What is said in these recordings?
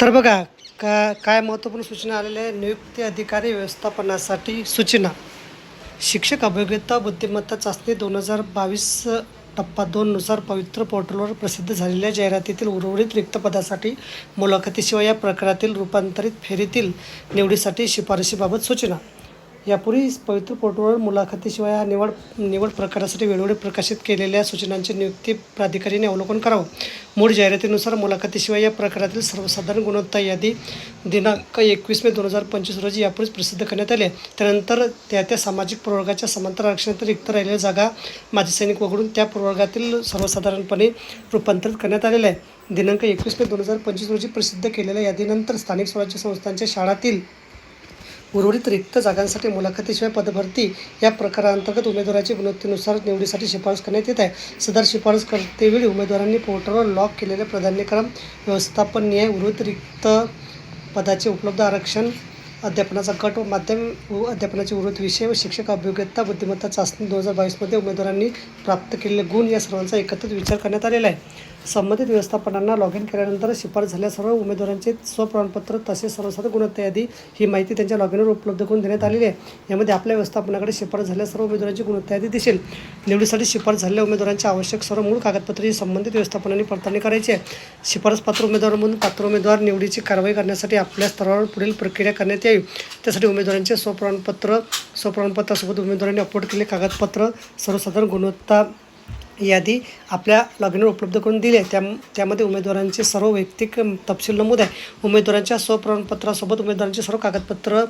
तर बघा का काय महत्त्वपूर्ण सूचना आलेल्या आहे नियुक्ती अधिकारी व्यवस्थापनासाठी सूचना. शिक्षक अभियोग्यता बुद्धिमत्ता चाचणी दोन हजार बावीस टप्पा दोननुसार पवित्र पोर्टलवर प्रसिद्ध झालेल्या जाहिरातीतील उर्वरित रिक्त पदासाठी मुलाखतीशिवाय या प्रकारातील रूपांतरित फेरीतील निवडीसाठी शिफारशीबाबत सूचना. यापूर्वी पवित्र पोर्टलवर मुलाखतीशिवाय हा निवड निवड प्रकारासाठी वेळोवेळी प्रकाशित केलेल्या सूचनांची नियुक्ती प्राधिकारीने अवलोकन करावं. मूळ जाहिरातीनुसार मुलाखतीशिवाय या प्रकारातील सर्वसाधारण गुणवत्ता यादी दिनांक एकवीस मे दोन हजार पंचवीस रोजी यापूर्वीच प्रसिद्ध करण्यात आले त्यानंतर त्या त्या सामाजिक प्रवर्गाच्या समांतर आरक्षणात रिक्त राहिलेल्या जागा माजी सैनिक वगळून त्या प्रवर्गातील सर्वसाधारणपणे रूपांतरित करण्यात आलेलं आहे दिनांक एकवीस मे दोन हजार पंचवीस रोजी प्रसिद्ध केलेल्या यादीनंतर स्थानिक स्वराज्य संस्थांच्या शाळातील उर्वरित रिक्त जागांसाठी मुलाखतीशिवाय पदभरती या प्रकारांतर्गत उमेदवाराची गुणवत्तेनुसार निवडीसाठी शिफारस करण्यात येत आहे. सदर शिफारस करतेवेळी उमेदवारांनी पोर्टलवर लॉक केलेले प्राधान्यक्रम व्यवस्थापन न्याय उर्वरित रिक्त पदाचे उपलब्ध आरक्षण अध्यापनाचा गट व माध्यम अध्यापनाचे उर्वरित विषय व शिक्षक अभियोग्यता बुद्धिमत्ता चाचणी दोन हजार बावीसमध्ये उमेदवारांनी प्राप्त केलेले गुण या सर्वांचा एकत्रित विचार करण्यात आलेला आहे. संबंधित व्यवस्थापनांना लॉग इन केल्यानंतर शिफारस झाल्या सर्व उमेदवारांचे स्वप्रमाणपत्र तसेच सर्वसाधारण गुणवत्ता यादी ही माहिती त्यांच्या लॉग इनवर उपलब्ध करून देण्यात आलेली आहे. यामध्ये आपल्या व्यवस्थापनाकडे शिफारस झाल्या सर्व उमेदवारांची गुणवत्ता यादी दिसेल. निवडीसाठी शिफारस झालेल्या उमेदवारांची आवश्यक सर्व मूळ कागदपत्रे संबंधित व्यवस्थापनाने पडताळणी करायची आहे. शिफारस पात्र उमेदवारांमधून पात्र उमेदवार निवडीची कारवाई करण्यासाठी आपल्या स्तरावर पुढील प्रक्रिया करण्यात यावी. त्यासाठी उमेदवारांचे स्वप्रमाणपत्र स्वप्रमाणपत्रासोबत उमेदवारांनी अपलोड केलेले कागदपत्र सर्वसाधारण गुणवत्ता यादी आपल्या लॉगिनवर उपलब्ध करून दिली आहे. त्या त्यामध्ये उमेदवारांचे सर्व वैयक्तिक तपशील नमूद आहे. उमेदवारांच्या स्वप्रमाणपत्रासोबत उमेदवारांचे सर्व कागदपत्र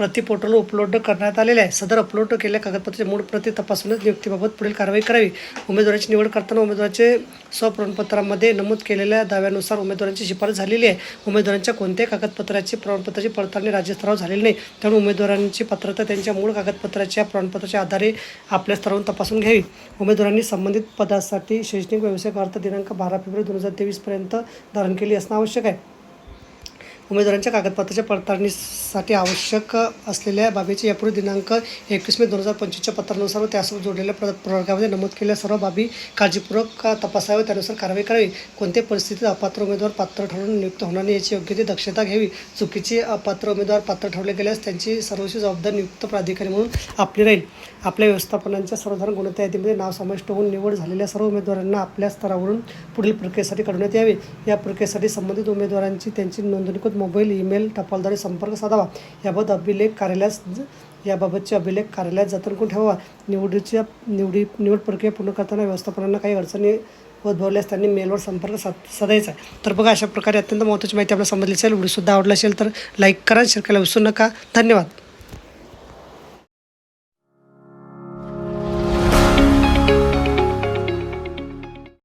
प्रति पोर्टलवर उपलब्ध करण्यात आलेले आहे. सदर अपलोड केलेल्या कागदपत्राचे मूळ प्रति तपासूनच नियुक्तीबाबत पुढील कारवाई करावी. उमेदवाराची निवड करताना उमेदवाराचे स्वप्रमाणपत्रामध्ये नमूद केलेल्या दाव्यानुसार उमेदवारांची शिफारस झालेली आहे. उमेदवारांच्या कोणत्याही कागदपत्राची प्रमाणपत्राची पडताळणी राज्यस्तरावर झालेली नाही. त्यामुळे उमेदवारांची पात्रता त्यांच्या मूळ कागदपत्राच्या प्रमाणपत्राच्या आधारे आपल्या स्तरावरून तपासून घ्यावी. उमेदवारांनी संबंधित पदासाठी शैक्षणिक व्यावसायिक अर्थ दिनांक बारा फेब्रुवारी दोन हजार तेवीसपर्यंत धारण केली असणं आवश्यक आहे. उमेदवारांच्या कागदपत्राच्या पडताळणीसाठी आवश्यक असलेल्या बाबीचे यापूर्वी दिनांक एकवीस मे दोन हजार पंचवीसच्या पत्रानुसार व त्यासोबत जोडलेल्या प्र प्रवर्गामध्ये नमूद केलेल्या सर्व बाबी काळजीपूर्वक तपासाव्या त्यानुसार कारवाई करावी. कोणत्याही परिस्थितीत अपात्र उमेदवार पात्र ठरवून नियुक्त होणार नाही याची योग्य ती दक्षता घ्यावी. चुकीचे अपात्र उमेदवार पात्र ठरवले गेल्यास त्यांची सर्वस्वी जबाबदार नियुक्त प्राधिकारी म्हणून आपली राहील. आपल्या व्यवस्थापनांच्या सर्वसाधारण गुणवत्ता यादीमध्ये नाव समाविष्ट होऊन निवड झालेल्या सर्व उमेदवारांना आपल्या स्तरावरून पुढील प्रक्रियेसाठी काढण्यात यावे. या प्रक्रियेसाठी संबंधित उमेदवारांची त्यांची नोंदणीकृत मोबाईल ईमेल टपालद्वारे संपर्क साधावा. याबाबत अभिलेख कार्यालयास याबाबतचे अभिलेख कार्यालयात जतन करून ठेवावा. निवडीच्या निवडी निवड प्रक्रिया पूर्ण करताना व्यवस्थापनांना काही अडचणी उद्भवल्यास त्यांनी मेलवर संपर्क साध साधायचा. आहे तर बघा अशा प्रकारे अत्यंत महत्त्वाची माहिती आपल्याला समजली असेल व्हिडिओसुद्धा आवडला असेल तर लाईक करा शेअर करायला विसरू नका. धन्यवाद.